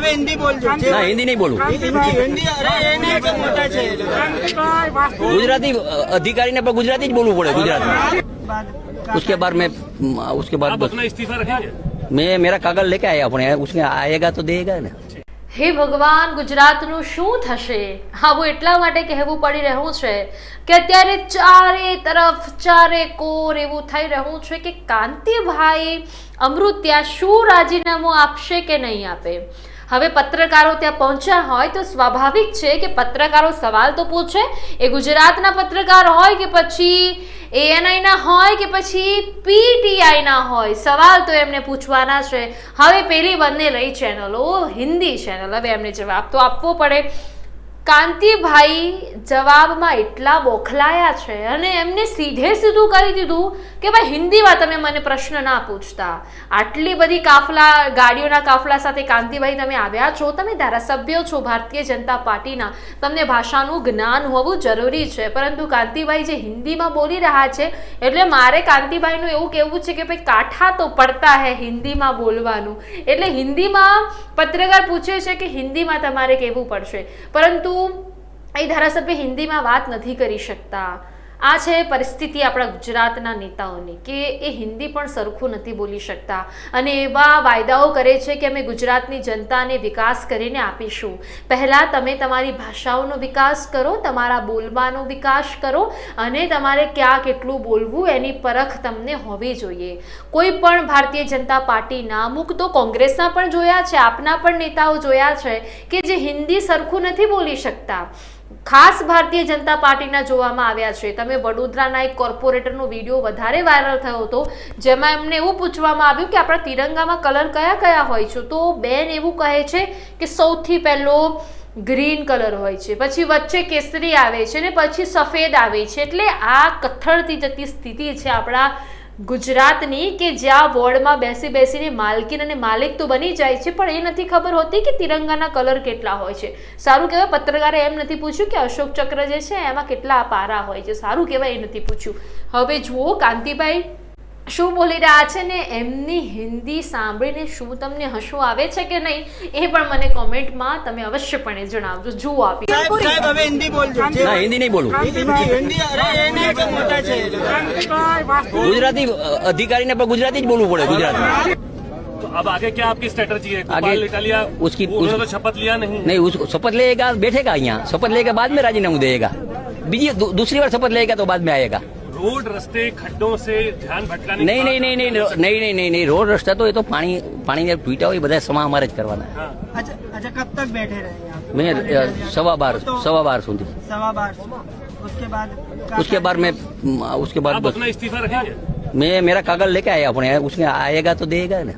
હવે હિન્દી બોલજો જે- ના હિન્દી નહીં બોલું હિન્દી હિન્દી અરે એને કે મોટા છે એ લોકો. गुजराती अधिकारी ने पर गुजराती જ બોલવું પડે ગુજરાતી બાદ उसके बाद मैं उसके बाद आप बस अपना इस्तीफा रखेंगे मैं मेरा कागज लेके आया अपने उसमें आएगा तो देगा ना હે ભગવાન ગુજરાતનું શું થશે આવું એટલા માટે કહેવું પડી રહ્યું છે કે અત્યારે ચારે તરફ ચારે કોર એવું થઈ રહ્યું છે કે કાંતિભાઈ અમૃત્યા શું રાજીનામું આપશે કે નહીં આપે હવે પત્રકારો ત્યાં પહોંચ્યા હોય તો સ્વાભાવિક છે કે પત્રકારો સવાલ તો પૂછે. એ ગુજરાતના પત્રકાર હોય કે પછી એએનઆઈ ના હોય કે પછી પીટીઆઈ ના હોય, સવાલ તો એમને પૂછવાના છે. હવે પેલી બંને રહી ચેનલો હિન્દી ચેનલ હવે એમને જવાબ તો આપવો પડે. કાંતિભાઈ જવાબમાં એટલા બોખલાયા છે અને એમને સીધે સીધું કહી દીધું કે ભાઈ, હિન્દીમાં તમે મને પ્રશ્ન ના પૂછતા. આટલી બધી કાફલા, ગાડીઓના કાફલા સાથે કાંતિભાઈ તમે આવ્યા છો. તમે ધારાસભ્યો છો, ભારતીય જનતા પાર્ટીના. તમને ભાષાનું જ્ઞાન હોવું જરૂરી છે. પરંતુ કાંતિભાઈ જે હિન્દીમાં બોલી રહ્યા છે, એટલે મારે કાંતિભાઈનું એવું કહેવું છે કે ભાઈ, કાઠા તો પડતા હે હિન્દીમાં બોલવાનું. એટલે હિન્દીમાં પત્રકાર પૂછે છે કે હિન્દીમાં તમારે કહેવું પડશે. પરંતુ એ ધારાસભ્ય હિન્દીમાં વાત નથી કરી શકતા. આ છે પરિસ્થિતિ આપણા ગુજરાતના નેતાઓની કે એ હિન્દી પણ સરખું નથી બોલી શકતા. અને એવા વાયદાઓ કરે છે કે અમે ગુજરાતની જનતાને વિકાસ કરીને આપીશું. પહેલાં તમે તમારી ભાષાઓનો વિકાસ કરો, તમારા બોલવાનો વિકાસ કરો અને તમારે ક્યાં કેટલું બોલવું એની પરખ તમને હોવી જોઈએ. કોઈ પણ ભારતીય જનતા પાર્ટીના અમુક તો કોંગ્રેસના પણ જોયા છે, આપના પણ નેતાઓ જોયા છે કે જે હિન્દી સરખું નથી બોલી શકતા. ખાસ ભારતીય જનતા પાર્ટીના જોવામાં આવ્યા છે. તમે વડોદરાના એક કોર્પોરેટરનો વીડિયો વધારે વાયરલ થયો હતો, જેમાં એમને એવું પૂછવામાં આવ્યું કે આપણા તિરંગામાં કલર કયા કયા હોય છે. તો બેન એવું કહે છે કે સૌથી પહેલો ગ્રીન કલર હોય છે, પછી વચ્ચે કેસરી આવે છે ને પછી સફેદ આવે છે. એટલે આ કથળતી જતી સ્થિતિ છે આપણા ગુજરાતની કે જ્યાં વોર્ડમાં બેસી બેસીને માલકીન અને માલિક તો બની જાય છે, પણ એ નથી ખબર હોતી કે તિરંગાના કલર કેટલા હોય છે. સારું કહેવાય, પત્રકારે એમ નથી પૂછ્યું કે અશોક ચક્ર જે છે, એમાં કેટલા પારા હોય છે. સારું કહેવાય એ નથી પૂછ્યું. હવે જુઓ, કાંતિભાઈ શું બોલી રહ્યા છે ને એમની હિન્દી સાંભળીને શું તમને હસવું આવે છે કે નહીં એ પણ મને કોમેન્ટમાં તમે અવશ્યપણે જણાવજો જુઓ આપી સાહેબ સાહેબ હવે હિન્દી બોલજો જે- ના હિન્દી નહીં બોલું હિન્દી હિન્દી અરે એને કે મોટા છે એ લોકો. ગુજરાતી अधिकारी ने पर गुजराती જ બોલવું પડે ગુજરાતી तो अब आगे क्या आपकी स्ट्रेटजी है आगे गोपाल इटालिया उसकी- उन्होंने उस- तो शपथ लिया नहीं नहीं उस शपथ लेगा बैठेगा यहाँ शपथ लेके बाद में राजीनामું देगा બીજી દુ- दूसरी बार शपथ लेगा तो बाद में आएगा रोड रस्ते खड्डों से ध्यान भटकाने નહીં નહીં નહીં નહીં નહીં નહીં નહીં નહીં રોડ રસ્તા તો એ તો પાણી પાણીને પીટા હોય એ બધા સમા અમારે જ કરવાના हाँ अच्छा अच्छा कब तक बैठे रहे यहाँ पे? મેં અ, સવા બાર સવા બાર સુધી सवा बार उसके बाद उसके बाद मैं उसके बाद आप बस अपना इस्तीफा रखेंगे मैं मेरा कागज लेके आया अपने उसमें आएगा तो देगा ना